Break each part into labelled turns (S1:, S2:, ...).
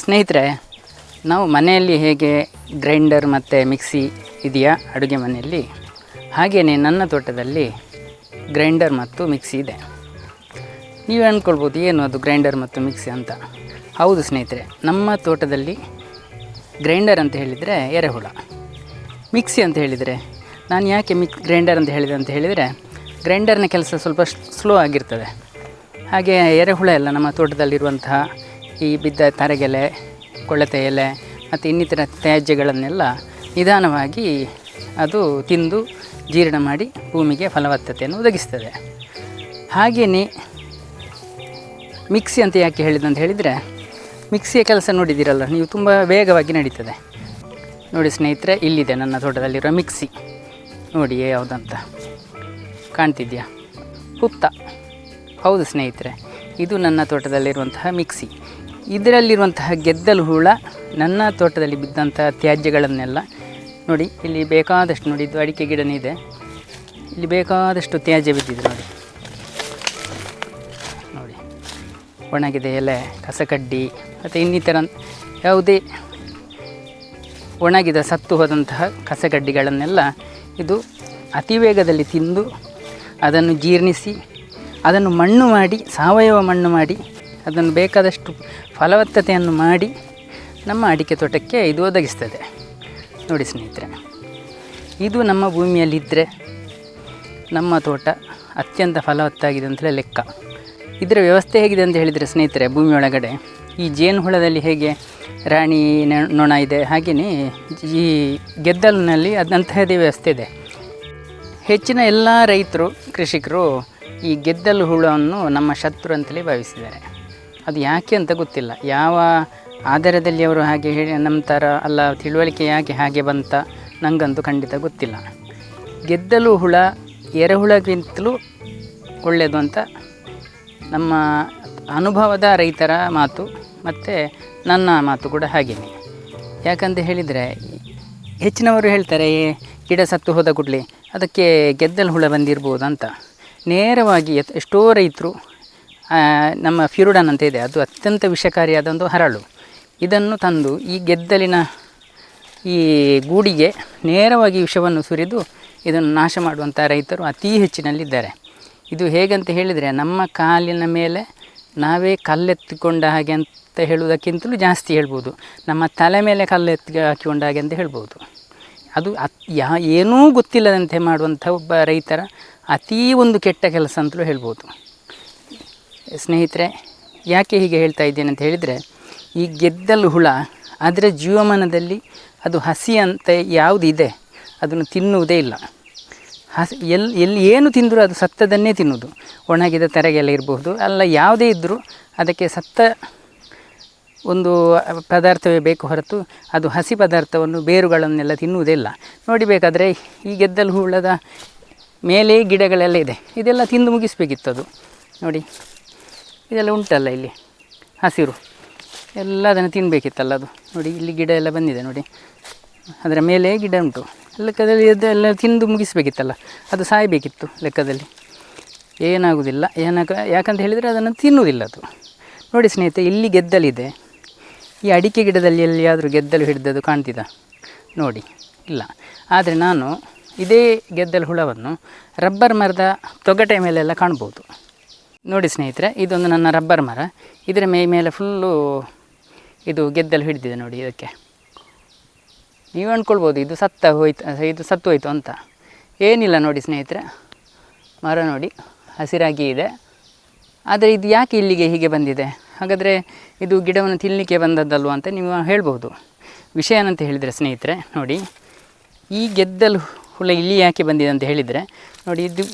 S1: ಸ್ನೇಹಿತರೆ, ನಾವು ಮನೆಯಲ್ಲಿ ಹೇಗೆ ಗ್ರೈಂಡರ್ ಮತ್ತು ಮಿಕ್ಸಿ ಇದೆಯಾ ಅಡುಗೆ ಮನೆಯಲ್ಲಿ? ಹಾಗೆಯೇ ನನ್ನ ತೋಟದಲ್ಲಿ ಗ್ರೈಂಡರ್ ಮತ್ತು ಮಿಕ್ಸಿ ಇದೆ. ನೀವು ಅಂದ್ಕೊಳ್ಬೋದು ಏನು ಅದು ಗ್ರೈಂಡರ್ ಮತ್ತು ಮಿಕ್ಸಿ ಅಂತ. ಹೌದು ಸ್ನೇಹಿತರೆ, ನಮ್ಮ ತೋಟದಲ್ಲಿ ಗ್ರೈಂಡರ್ ಅಂತ ಹೇಳಿದರೆ ಎರೆಹುಳ. ಮಿಕ್ಸಿ ಅಂತ ಹೇಳಿದರೆ, ನಾನು ಯಾಕೆ ಮಿಕ್ ಗ್ರೈಂಡರ್ ಅಂತ ಹೇಳಿದೆ ಅಂತ ಹೇಳಿದರೆ, ಗ್ರೈಂಡರ್ನ ಕೆಲಸ ಸ್ವಲ್ಪ ಸ್ಲೋ ಆಗಿರ್ತದೆ. ಹಾಗೆ ಎರೆಹುಳ ಎಲ್ಲ ನಮ್ಮ ತೋಟದಲ್ಲಿರುವಂತಹ ಈ ಬಿದ್ದ ತರಗೆಲೆ, ಕೊಳತೆ ಎಲೆ ಮತ್ತು ಇನ್ನಿತರ ತ್ಯಾಜ್ಯಗಳನ್ನೆಲ್ಲ ನಿಧಾನವಾಗಿ ಅದು ತಿಂದು ಜೀರ್ಣ ಮಾಡಿ ಭೂಮಿಗೆ ಫಲವತ್ತತೆಯನ್ನು ಒದಗಿಸ್ತದೆ. ಹಾಗೆಯೇ ಮಿಕ್ಸಿ ಅಂತ ಯಾಕೆ ಹೇಳಿದೆ ಅಂತ ಹೇಳಿದರೆ, ಮಿಕ್ಸಿಯ ಕೆಲಸ ನೋಡಿದ್ದೀರಲ್ಲ, ನೀವು ತುಂಬ ವೇಗವಾಗಿ ನಡೀತದೆ. ನೋಡಿ ಸ್ನೇಹಿತರೆ, ಇಲ್ಲಿದೆ ನನ್ನ ತೋಟದಲ್ಲಿರುವ ಮಿಕ್ಸಿ. ನೋಡಿ ಯಾವುದಂತ ಕಾಣ್ತಿದ್ಯಾ ಹುತ್ತ ಹೌದು ಸ್ನೇಹಿತರೆ, ಇದು ನನ್ನ ತೋಟದಲ್ಲಿರುವಂತಹ ಮಿಕ್ಸಿ. ಇದರಲ್ಲಿರುವಂತಹ ಗೆದ್ದಲು ಹುಳ ನನ್ನ ತೋಟದಲ್ಲಿ ಬಿದ್ದಂತಹ ತ್ಯಾಜ್ಯಗಳನ್ನೆಲ್ಲ ನೋಡಿ, ಇಲ್ಲಿ ಬೇಕಾದಷ್ಟು ನೋಡಿ, ಇದು ಅಡಿಕೆ ಗಿಡನೇ ಇಲ್ಲಿ ಬೇಕಾದಷ್ಟು ತ್ಯಾಜ್ಯ ಬಿದ್ದಿದೆ ನೋಡಿ. ನೋಡಿ, ಒಣಗಿದೆ ಎಲೆ, ಕಸಕಡ್ಡಿ, ಮತ್ತು ಇನ್ನಿತರ ಯಾವುದೇ ಒಣಗಿದ ಸತ್ತು ಹೋದಂತಹ ಕಸಗಡ್ಡಿಗಳನ್ನೆಲ್ಲ ಇದು ಅತಿ ವೇಗದಲ್ಲಿ ತಿಂದು ಅದನ್ನು ಜೀರ್ಣಿಸಿ, ಅದನ್ನು ಮಣ್ಣು ಮಾಡಿ, ಸಾವಯವ ಮಣ್ಣು ಮಾಡಿ, ಅದನ್ನು ಬೇಕಾದಷ್ಟು ಫಲವತ್ತತೆಯನ್ನು ಮಾಡಿ ನಮ್ಮ ಅಡಿಕೆ ತೋಟಕ್ಕೆ ಇದು ಒದಗಿಸ್ತದೆ. ನೋಡಿ ಸ್ನೇಹಿತರೆ, ಇದು ನಮ್ಮ ಭೂಮಿಯಲ್ಲಿದ್ದರೆ ನಮ್ಮ ತೋಟ ಅತ್ಯಂತ ಫಲವತ್ತಾಗಿದೆ ಅಂತಲೇ ಲೆಕ್ಕ. ಇದರ ವ್ಯವಸ್ಥೆ ಹೇಗಿದೆ ಅಂತ ಹೇಳಿದರೆ ಸ್ನೇಹಿತರೆ ಭೂಮಿಯೊಳಗಡೆ ಈ ಜೇನುಹುಳದಲ್ಲಿ ಹೇಗೆ ರಾಣಿ ನೊಣ ಇದೆ ಹಾಗೆಯೇ ಈ ಗೆದ್ದಲಿನಲ್ಲಿ ಅದಂತಹದೇ ವ್ಯವಸ್ಥೆ ಇದೆ. ಹೆಚ್ಚಿನ ಎಲ್ಲ ರೈತರು, ಕೃಷಿಕರು ಈ ಗೆದ್ದಲು ಹುಳವನ್ನು ನಮ್ಮ ಶತ್ರು ಅಂತಲೇ ಭಾವಿಸಿದ್ದಾರೆ. ಅದು ಯಾಕೆ ಅಂತ ಗೊತ್ತಿಲ್ಲ. ಯಾವ ಆಧಾರದಲ್ಲಿ ಅವರು ಹಾಗೆ ಹೇಳಿ ನಮ್ಮ ಥರ ಅಲ್ಲ ತಿಳುವಳಿಕೆ ಯಾಕೆ ಹಾಗೆ ಬಂತ ನನಗಂತೂ ಖಂಡಿತ ಗೊತ್ತಿಲ್ಲ. ಗೆದ್ದಲು ಹುಳ ಎರೆಹುಳಗಿಂತಲೂ ಒಳ್ಳೆಯದು ಅಂತ ನಮ್ಮ ಅನುಭವದ ರೈತರ ಮಾತು ಮತ್ತು ನನ್ನ ಮಾತು ಕೂಡ ಹಾಗೆಯೇ ಯಾಕಂತ ಹೇಳಿದರೆ ಹೆಚ್ಚಿನವರು ಹೇಳ್ತಾರೆ "ಏ, ಗಿಡ ಸತ್ತು ಹೋದ ಕೂಡಲೇ ಅದಕ್ಕೆ ಗೆದ್ದಲು ಹುಳ ಬಂದಿರ್ಬೋದು ಅಂತ ನೇರವಾಗಿ ಎಷ್ಟೋ ರೈತರು ನಮ್ಮ ಫ್ಯೂರುಡನ್ ಅಂತ ಇದೆ ಅದು ಅತ್ಯಂತ ವಿಷಕಾರಿಯಾದ ಒಂದು ಹರಳು. ಇದನ್ನು ತಂದು ಈ ಗೆದ್ದಲಿನ ಈ ಗೂಡಿಗೆ ನೇರವಾಗಿ ವಿಷವನ್ನು ಸುರಿದು ಇದನ್ನು ನಾಶ ಮಾಡುವಂಥ ರೈತರು ಅತೀ ಹೆಚ್ಚಿನಲ್ಲಿದ್ದಾರೆ. ಇದು ಹೇಗಂತ ಹೇಳಿದರೆ, ನಮ್ಮ ಕಾಲಿನ ಮೇಲೆ ನಾವೇ ಕಲ್ಲೆತ್ತಿಕೊಂಡ ಹಾಗೆ ಅಂತ ಹೇಳುವುದಕ್ಕಿಂತಲೂ ಜಾಸ್ತಿ ಹೇಳ್ಬೋದು. ನಮ್ಮ ತಲೆ ಮೇಲೆ ಕಲ್ಲೆತ್ತಿ ಹಾಕಿಕೊಂಡ ಹಾಗೆ ಅಂತ ಹೇಳ್ಬೋದು. ಅದು ಅತ್, ಯಾ, ಏನೂ ಗೊತ್ತಿಲ್ಲದಂತೆ ಮಾಡುವಂಥ ಒಬ್ಬ ರೈತರ ಅತೀ ಒಂದು ಕೆಟ್ಟ ಕೆಲಸ ಅಂತಲೂ ಹೇಳ್ಬೋದು. ಸ್ನೇಹಿತರೆ, ಯಾಕೆ ಹೀಗೆ ಹೇಳ್ತಾ ಇದ್ದೇನೆ ಅಂತ ಹೇಳಿದರೆ, ಈ ಗೆದ್ದಲು ಹುಳ ಅದರ ಜೀವಮಾನದಲ್ಲಿ ಅದು ಹಸಿ ಅಂತ ಯಾವುದಿದೆ, ಅದನ್ನು ತಿನ್ನುವುದೇ ಇಲ್ಲ. ಹಸಿ ಎಲ್ಲಿ ಎಲ್ಲಿ ಏನು ತಿಂದರೂ ಅದು ಸತ್ತದನ್ನೇ ತಿನ್ನೋದು ಒಣಗಿದ ತರಗೆಲ್ಲ ಇರಬಹುದು, ಅಲ್ಲ ಯಾವುದೇ ಇದ್ದರೂ ಅದಕ್ಕೆ ಸತ್ತ ಒಂದು ಪದಾರ್ಥವೇ ಬೇಕು ಹೊರತು ಅದು ಹಸಿ ಪದಾರ್ಥವನ್ನು ಬೇರುಗಳನ್ನೆಲ್ಲ ತಿನ್ನುವುದೇ ಇಲ್ಲ. ನೋಡಿ ಬೇಕಾದರೆ ಈ ಗೆದ್ದಲು ಹುಳದ ಮೇಲೆ ಗಿಡಗಳೆಲ್ಲ ಇದೆ, ಇದೆಲ್ಲ ತಿಂದು ಮುಗಿಸಬೇಕಿತ್ತು ಅದು. ನೋಡಿ. ಇದೆಲ್ಲ ಉಂಟಲ್ಲ ಇಲ್ಲಿ, ಹಸಿರು. ಎಲ್ಲ ಅದನ್ನು ತಿನ್ನಬೇಕಿತ್ತಲ್ಲ ಅದು. ನೋಡಿ, ಇಲ್ಲಿ ಗಿಡ ಎಲ್ಲ ಬಂದಿದೆ ನೋಡಿ. ಅದರ ಮೇಲೆ ಗಿಡ ಉಂಟು. ಲೆಕ್ಕದಲ್ಲಿ ಅದೆಲ್ಲ ತಿಂದು ಮುಗಿಸಬೇಕಿತ್ತಲ್ಲ, ಅದು ಸಾಯಬೇಕಿತ್ತು ಲೆಕ್ಕದಲ್ಲಿ. ಏನಾಗುವುದಿಲ್ಲ ಏನಕ, ಯಾಕಂತ ಹೇಳಿದರೆ ಅದನ್ನು ತಿನ್ನುವುದಿಲ್ಲ ಅದು. ನೋಡಿ ಸ್ನೇಹಿತರೆ, ಇಲ್ಲಿ ಗೆದ್ದಲಿದೆ. ಈ ಅಡಿಕೆ ಗಿಡದಲ್ಲಿ ಎಲ್ಲಿಯಾದರೂ ಗೆದ್ದಲು ಹಿಡಿದದು ಕಾಣ್ತಿದ್ದ ನೋಡಿ, ಇಲ್ಲ. ಆದರೆ ನಾನು ಇದೇ ಗೆದ್ದಲು ಹುಳವನ್ನು ರಬ್ಬರ್ ಮರದ ತೊಗಟೆ ಮೇಲೆಲ್ಲ ಕಾಣ್ಬೋದು. ನೋಡಿ ಸ್ನೇಹಿತರೆ, ಇದೊಂದು ನನ್ನ ರಬ್ಬರ್ ಮರ. ಇದರ ಮೇ, ಮೇಲೆ ಫುಲ್ಲು ಇದು ಗೆದ್ದಲು ಹಿಡಿದಿದೆ ನೋಡಿ ಇದಕ್ಕೆ. ನೀವು ಅಂದ್ಕೊಳ್ಬೋದು, ಇದು ಸತ್ತ ಹೋಯ್ತು, ಇದು ಸತ್ತು ಹೋಯಿತು ಅಂತ. ಏನಿಲ್ಲ ನೋಡಿ ಸ್ನೇಹಿತರೆ, ಮರ ನೋಡಿ, ಹಸಿರಾಗಿ ಇದೆ. ಆದರೆ ಇದು ಯಾಕೆ ಇಲ್ಲಿಗೆ ಹೀಗೆ ಬಂದಿದೆ? ಹಾಗಾದರೆ ಇದು ಗಿಡವನ್ನು ತಿನ್ನಲಿಕ್ಕೆ ಬಂದದ್ದಲ್ವ ಅಂತ ನೀವು ಹೇಳ್ಬೋದು. ವಿಷಯ ಏನಂತ ಹೇಳಿದರೆ ಸ್ನೇಹಿತರೆ, ನೋಡಿ, ಈ ಗೆದ್ದಲು ಹುಳ ಇಲ್ಲಿ ಯಾಕೆ ಬಂದಿದೆ ಅಂತ ಹೇಳಿದರೆ, ನೋಡಿ ಇದು,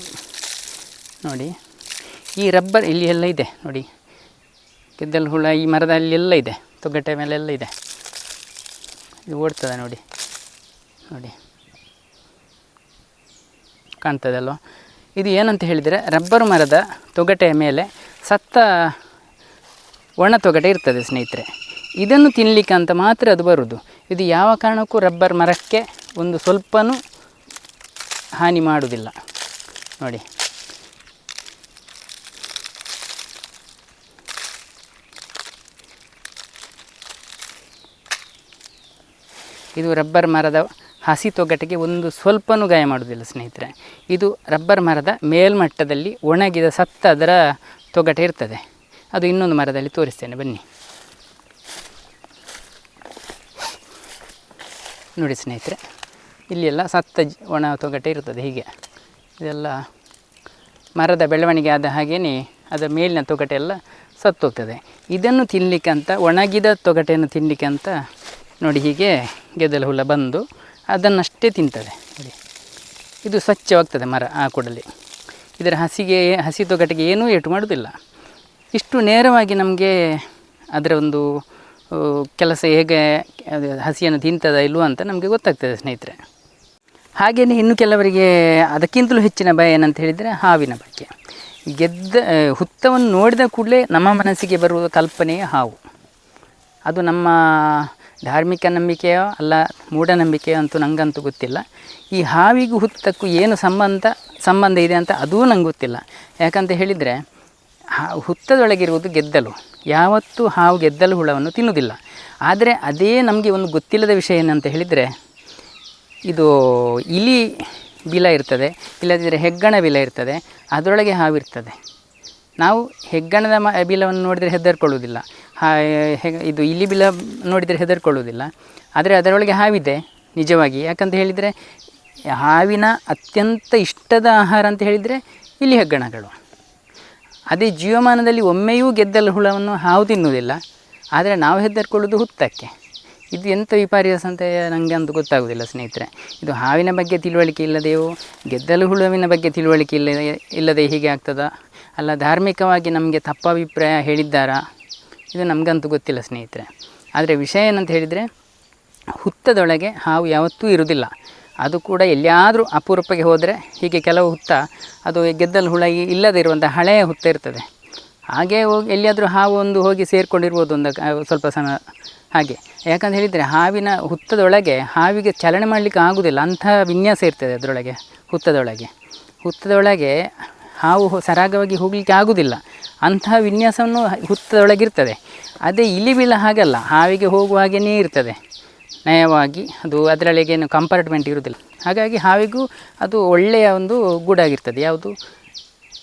S1: ನೋಡಿ. ಈ ರಬ್ಬರ್ ಇಲ್ಲಿ ಎಲ್ಲ ಇದೆ, ನೋಡಿ. ಗೆದ್ದಲು ಹುಳ ಈ ಮರದಲ್ಲಿ ಎಲ್ಲ ಇದೆ, ತೊಗಟೆ ಮೇಲೆಲ್ಲ ಇದೆ. ಇದು ಓಡ್ತದೆ ನೋಡಿ ನೋಡಿ. ಕಾಣ್ತದಲ್ವ? ಇದು ಏನಂತ ಹೇಳಿದರೆ, ರಬ್ಬರ್ ಮರದ ತೊಗಟೆಯ ಮೇಲೆ ಸತ್ತ ಒಣ ತೊಗಟೆ ಇರ್ತದೆ ಸ್ನೇಹಿತರೆ. ಇದನ್ನು ತಿನ್ನಲಿಕ್ಕೆ ಅಂತ ಮಾತ್ರ ಅದು ಬರುವುದು ಇದು ಯಾವ ಕಾರಣಕ್ಕೂ ರಬ್ಬರ್ ಮರಕ್ಕೆ ಒಂದು ಸ್ವಲ್ಪನೂ ಹಾನಿ ಮಾಡುವುದಿಲ್ಲ. ನೋಡಿ. ಇದು ರಬ್ಬರ್ ಮರದ ಹಸಿ ತೊಗಟೆಗೆ ಒಂದು ಸ್ವಲ್ಪನೂ ಗಾಯ ಮಾಡುವುದಿಲ್ಲ, ಸ್ನೇಹಿತರೆ. ಇದು ರಬ್ಬರ್ ಮರದ ಮೇಲ್ಮಟ್ಟದಲ್ಲಿ ಒಣಗಿದ ಸತ್ತ ಅದರ ತೊಗಟೆ ಇರ್ತದೆ. ಅದು ಇನ್ನೊಂದು ಮರದಲ್ಲಿ ತೋರಿಸ್ತೇನೆ, ಬನ್ನಿ. ನೋಡಿ, ಸ್ನೇಹಿತರೆ, ಇಲ್ಲಿ ಎಲ್ಲ ಸತ್ತ ಒಣ ತೊಗಟೆ ಇರ್ತದೆ ಹೀಗೆ. ಇದೆಲ್ಲ ಮರದ ಬೆಳವಣಿಗೆ ಆದ ಹಾಗೆಯೇ ಅದರ ಮೇಲಿನ ತೊಗಟೆ ಎಲ್ಲ ಸತ್ತೋಗ್ತದೆ. ಇದನ್ನು ತಿನ್ನಲಿಕ್ಕಂತ ಒಣಗಿದ ತೊಗಟೆಯನ್ನು ತಿನ್ನಲಿಕ್ಕೆ ಅಂತ ನೋಡಿ ಹೀಗೆ ಗೆದ್ದಲು ಹುಳ ಬಂದು ಅದನ್ನಷ್ಟೇ ತಿಂತದೆ. ಇದು ಸ್ವಚ್ಛವಾಗ್ತದೆ ಮರ ಆ ಕೂಡಲೇ. ಇದರ ಹಸಿಗೆ, ಹಸಿ ತೊಗಟೆಗೆ ಏನೂ ಏಟು ಮಾಡೋದಿಲ್ಲ ಇಷ್ಟು ನೇರವಾಗಿ ನಮಗೆ ಅದರ ಒಂದು ಕೆಲಸ ಹೇಗೆ ಹಸಿಯನ್ನು ತಿಂತದ ಇಲ್ವೋ ಅಂತ ನಮಗೆ ಗೊತ್ತಾಗ್ತದೆ ಸ್ನೇಹಿತರೆ. ಹಾಗೆಯೇ ಇನ್ನು ಕೆಲವರಿಗೆ ಅದಕ್ಕಿಂತಲೂ ಹೆಚ್ಚಿನ ಭಯ ಏನಂತ ಹೇಳಿದರೆ ಹಾವಿನ ಬಗ್ಗೆ. ಗೆದ್ದ ಹುತ್ತವನ್ನು ನೋಡಿದ ಕೂಡಲೇ ನಮ್ಮ ಮನಸ್ಸಿಗೆ ಬರುವ ಕಲ್ಪನೆಯೇ ಹಾವು. ಅದು ನಮ್ಮ ಧಾರ್ಮಿಕ ನಂಬಿಕೆಯೋ ಅಲ್ಲ ಮೂಢನಂಬಿಕೆಯೋ ಅಂತೂ ನನಗಂತೂ ಗೊತ್ತಿಲ್ಲ. ಈ ಹಾವಿಗೂ ಹುತ್ತಕ್ಕೂ ಏನು ಸಂಬಂಧ ಸಂಬಂಧ ಇದೆ ಅಂತ ಅದೂ ನಂಗೆ ಗೊತ್ತಿಲ್ಲ. ಯಾಕಂತ ಹೇಳಿದರೆ, ಹಾ, ಹುತ್ತದೊಳಗಿರುವುದು ಗೆದ್ದಲು. ಯಾವತ್ತೂ ಹಾವು ಗೆದ್ದಲು ಹುಳವನ್ನು ತಿನ್ನುವುದಿಲ್ಲ. ಆದರೆ ಅದೇ ನಮಗೆ ಒಂದು ಗೊತ್ತಿಲ್ಲದ ವಿಷಯ ಏನಂತ ಹೇಳಿದರೆ, ಇದು ಇಲಿ ಬಿಲ ಇರ್ತದೆ ಇಲ್ಲದಿದ್ದರೆ ಹೆಗ್ಗಣ ಬಿಲ ಇರ್ತದೆ, ಅದರೊಳಗೆ ಹಾವಿರ್ತದೆ ನಾವು ಹೆಗ್ಗಣದ ಮ ಬಿಲವನ್ನು ನೋಡಿದರೆ ಹೆದರ್ಕೊಳ್ಳುವುದಿಲ್ಲ. ಹಾ ಹೆ- ಇದು ಇಲಿ ಬಿಲ ನೋಡಿದರೆ ಹೆದರ್ಕೊಳ್ಳುವುದಿಲ್ಲ. ಆದರೆ ಅದರೊಳಗೆ ಹಾವಿದೆ, ನಿಜವಾಗಿ. ಯಾಕಂತ ಹೇಳಿದರೆ, ಹಾವಿನ ಅತ್ಯಂತ ಇಷ್ಟದ ಆಹಾರ ಅಂತ ಹೇಳಿದರೆ ಇಲಿ ಹೆಗ್ಗಣಗಳು. ಅದೇ ಜೀವಮಾನದಲ್ಲಿ ಒಮ್ಮೆಯೂ ಗೆದ್ದಲು ಹುಳವನ್ನು ಹಾವು ತಿನ್ನುವುದಿಲ್ಲ. ಆದರೆ ನಾವು ಹೆದರ್ಕೊಳ್ಳೋದು ಹುತ್ತಕ್ಕೆ. ಇದು ಎಂಥ ವಿಪರ್ಯಾಸ ಅಂತ ನನಗೆ ಅಂತೂ ಗೊತ್ತಾಗೋದಿಲ್ಲ ಸ್ನೇಹಿತರೆ. ಇದು ಹಾವಿನ ಬಗ್ಗೆ ತಿಳುವಳಿಕೆ ಇಲ್ಲದೆಯೋ, ಗೆದ್ದಲು ಹುಳುವಿನ ಬಗ್ಗೆ ತಿಳುವಳಿಕೆ ಇಲ್ಲ ಇಲ್ಲದೆ ಹೀಗೆ ಆಗ್ತದ? ಅಲ್ಲ, ಧಾರ್ಮಿಕವಾಗಿ ನಮಗೆ ತಪ್ಪ ಅಭಿಪ್ರಾಯ ಹೇಳಿದ್ದಾರಾ? ಇದು ನಮಗಂತೂ ಗೊತ್ತಿಲ್ಲ ಸ್ನೇಹಿತರೆ. ಆದರೆ ವಿಷಯ ಏನಂತ ಹೇಳಿದರೆ, ಹುತ್ತದೊಳಗೆ ಹಾವು ಯಾವತ್ತೂ ಇರುವುದಿಲ್ಲ. ಅದು ಕೂಡ ಎಲ್ಲಿಯಾದರೂ ಅಪರೂಪಕ್ಕೆ ಹೋದರೆ ಹೀಗೆ ಕೆಲವು ಹುತ್ತ, ಅದು ಗೆದ್ದಲು ಹುಳ ಇಲ್ಲದೇ ಇರುವಂಥ ಹಳೆಯ ಹುತ್ತ ಇರ್ತದೆ. ಹಾಗೆ ಹೋಗಿ ಎಲ್ಲಿಯಾದರೂ ಹಾವು ಒಂದು ಹೋಗಿ ಸೇರಿಕೊಂಡಿರ್ಬೋದು ಒಂದು ಸ್ವಲ್ಪ ಸಮ ಹಾಗೆ. ಯಾಕಂತ ಹೇಳಿದರೆ ಹಾವಿನ ಹುತ್ತದೊಳಗೆ ಹಾವಿಗೆ ಚಲನೆ ಮಾಡಲಿಕ್ಕೆ ಆಗುವುದಿಲ್ಲ ಅಂಥ ವಿನ್ಯಾಸ ಇರ್ತದೆ ಅದರೊಳಗೆ, ಹುತ್ತದೊಳಗೆ. ಹುತ್ತದೊಳಗೆ ಹಾವು ಸರಾಗವಾಗಿ ಹೋಗಲಿಕ್ಕೆ ಆಗುವುದಿಲ್ಲ ಅಂತಹ ವಿನ್ಯಾಸವನ್ನು ಹುತ್ತದೊಳಗಿರ್ತದೆ. ಅದೇ ಇಲಿಬಿಲ ಹಾಗಲ್ಲ, ಹಾವಿಗೆ ಹೋಗುವ ಹಾಗೆಯೇ ಇರ್ತದೆ. ನಯವಾಗಿ ಅದು ಅದರೊಳಗೇನು ಕಂಪಾರ್ಟ್ಮೆಂಟ್ ಇರುವುದಿಲ್ಲ ಹಾಗಾಗಿ ಹಾವಿಗೂ ಅದು ಒಳ್ಳೆಯ ಒಂದು ಗೂಡಾಗಿರ್ತದೆ. ಯಾವುದು?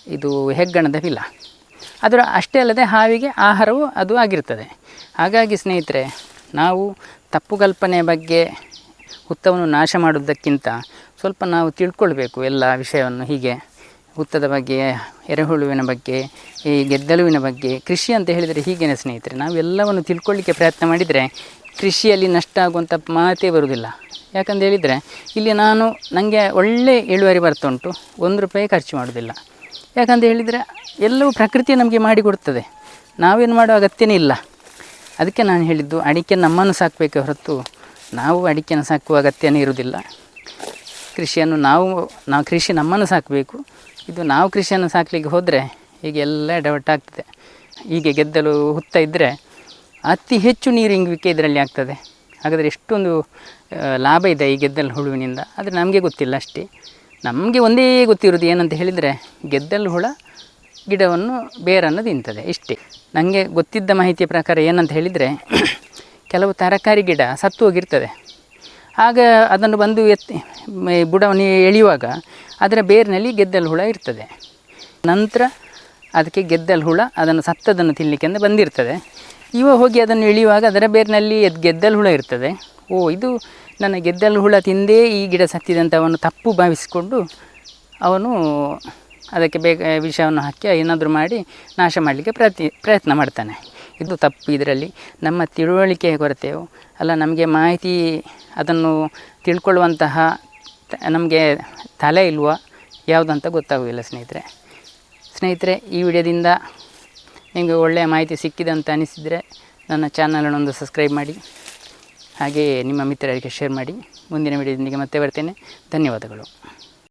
S1: ಇದು ಹೆಗ್ಗಣದ ಬಿಲ. ಅದರ ಅಷ್ಟೇ ಅಲ್ಲದೆ ಹಾವಿಗೆ ಆಹಾರವೂ ಅದು ಆಗಿರ್ತದೆ ಹಾಗಾಗಿ ಸ್ನೇಹಿತರೆ, ನಾವು ತಪ್ಪು ಕಲ್ಪನೆ ಬಗ್ಗೆ ಹುತ್ತವನ್ನು ನಾಶ ಮಾಡುವುದಕ್ಕಿಂತ ಸ್ವಲ್ಪ ನಾವು ತಿಳ್ಕೊಳ್ಬೇಕು ಎಲ್ಲ ವಿಷಯವನ್ನು. ಹೀಗೆ ಹುತ್ತದ ಬಗ್ಗೆ, ಎರೆಹುಳುವಿನ ಬಗ್ಗೆ, ಈ ಗೆದ್ದಲುವಿನ ಬಗ್ಗೆ, ಕೃಷಿ ಅಂತ ಹೇಳಿದರೆ ಹೀಗೇನೆ ಸ್ನೇಹಿತರೆ ನಾವೆಲ್ಲವನ್ನು ತಿಳ್ಕೊಳ್ಳಿಕ್ಕೆ ಪ್ರಯತ್ನ ಮಾಡಿದರೆ ಕೃಷಿಯಲ್ಲಿ ನಷ್ಟ ಆಗುವಂಥ ಮಾತೇ ಬರುವುದಿಲ್ಲ. ಯಾಕಂತ ಹೇಳಿದರೆ, ಇಲ್ಲಿ ನಾನು ನನಗೆ ಒಳ್ಳೆ ಇಳುವರಿ ಬರ್ತಾ ಉಂಟು, ಒಂದು ರೂಪಾಯಿ ಖರ್ಚು ಮಾಡೋದಿಲ್ಲ ಯಾಕಂತ ಹೇಳಿದರೆ ಎಲ್ಲವೂ ಪ್ರಕೃತಿ ನಮಗೆ ಮಾಡಿಕೊಡ್ತದೆ ನಾವೇನು ಮಾಡೋ ಅಗತ್ಯನೇ ಇಲ್ಲ. ಅದಕ್ಕೆ ನಾನು ಹೇಳಿದ್ದು ಅಡಿಕೆ ನಮ್ಮನ್ನು ಸಾಕಬೇಕೆ ಹೊರತು ನಾವು ಅಡಿಕೆನ ಸಾಕುವ ಅಗತ್ಯನೇ ಇರುವುದಿಲ್ಲ. ಕೃಷಿಯನ್ನು ನಾವು ನಾವು ಕೃಷಿ ನಮ್ಮನ್ನು ಸಾಕಬೇಕು. ಇದು ನಾವು ಕೃಷಿಯನ್ನು ಸಾಕಲಿಕ್ಕೆ ಹೋದರೆ ಡೈವರ್ಟ್ ಆಗ್ತದೆ ಹೀಗೆ ಗೆದ್ದಲು ಹುತ್ತ ಇದ್ದರೆ ಅತಿ ಹೆಚ್ಚು ನೀರು ಇಂಗುವಿಕೆ ಇದರಲ್ಲಿ ಆಗ್ತದೆ. ಹಾಗಾದರೆ ಎಷ್ಟೊಂದು ಲಾಭ ಇದೆ ಈ ಗೆದ್ದಲು ಹುಳುವಿನಿಂದ. ಆದರೆ ನಮಗೆ ಗೊತ್ತಿಲ್ಲ ಅಷ್ಟೇ. ನಮಗೆ ಒಂದೇ ಗೊತ್ತಿರೋದು ಏನಂತ ಹೇಳಿದರೆ ಗೆದ್ದಲು ಹುಳ, ಗಿಡವನ್ನು ಬೇರನ್ನು ತಿಂತದೆ, ಇಷ್ಟೇ. ನನಗೆ ಗೊತ್ತಿದ್ದ ಮಾಹಿತಿಯ ಪ್ರಕಾರ ಏನಂತ ಹೇಳಿದರೆ ಕೆಲವು ತರಕಾರಿ ಗಿಡ ಸತ್ತು ಹೋಗಿರ್ತದೆ. ಆಗ ಅದನ್ನು ಬಂದು ಎತ್ತಿ ಬುಡವನ್ನು ಎಳೆಯುವಾಗ ಅದರ ಬೇರಿನಲ್ಲಿ ಗೆದ್ದಲು ಹುಳ ಇರ್ತದೆ. ನಂತರ ಅದಕ್ಕೆ ಗೆದ್ದಲು ಹುಳ, ಅದನ್ನು ಸತ್ತದನ್ನು ತಿನ್ನಲಿಕ್ಕೆ ಬಂದಿರ್ತದೆ. ಇವ ಹೋಗಿ ಅದನ್ನು ಎಳೆಯುವಾಗ ಅದರ ಬೇರಿನಲ್ಲಿ ಎದ್, ಗೆದ್ದಲು ಹುಳ ಇರ್ತದೆ. ಓ, ಇದು ನನ್ನ ಗೆದ್ದಲು ಹುಳ ತಿಂದೇ ಈ ಗಿಡ ಸತ್ತಿದೆ ಅವನು ತಪ್ಪು ಭಾವಿಸಿಕೊಂಡು ಅವನು ಅದಕ್ಕೆ ಬೇಗ ವಿಷವನ್ನು ಹಾಕಿ ಏನಾದರೂ ಮಾಡಿ ನಾಶ ಮಾಡಲಿಕ್ಕೆ ಪ್ರಯತ್ನ ಪ್ರಯತ್ನ ಮಾಡ್ತಾನೆ. ಇದು ತಪ್ಪು ಇದರಲ್ಲಿ. ನಮ್ಮ ತಿಳುವಳಿಕೆಯ ಕೊರತೆಯೋ. ಅಲ್ಲ, ನಮಗೆ ಮಾಹಿತಿ ಅದನ್ನು ತಿಳ್ಕೊಳ್ಳುವಂತಹ ನಮಗೆ ತಲೆ ಇಲ್ವಾ? ಯಾವುದಂತ ಗೊತ್ತಾಗೋದಿಲ್ಲ ಸ್ನೇಹಿತರೆ. ಸ್ನೇಹಿತರೆ, ಈ ವಿಡಿಯೋದಿಂದ ನಿಮಗೆ ಒಳ್ಳೆಯ ಮಾಹಿತಿ ಸಿಕ್ಕಿದೆ ಅಂತ ಅನಿಸಿದರೆ ನನ್ನ ಚಾನಲನ್ನೊಂದು ಸಬ್ಸ್ಕ್ರೈಬ್ ಮಾಡಿ. ಹಾಗೆಯೇ ನಿಮ್ಮ ಮಿತ್ರರಿಗೆ ಶೇರ್ ಮಾಡಿ. ಮುಂದಿನ ವಿಡಿಯೋದೊಂದಿಗೆ ಮತ್ತೆ ಬರ್ತೇನೆ ಧನ್ಯವಾದಗಳು.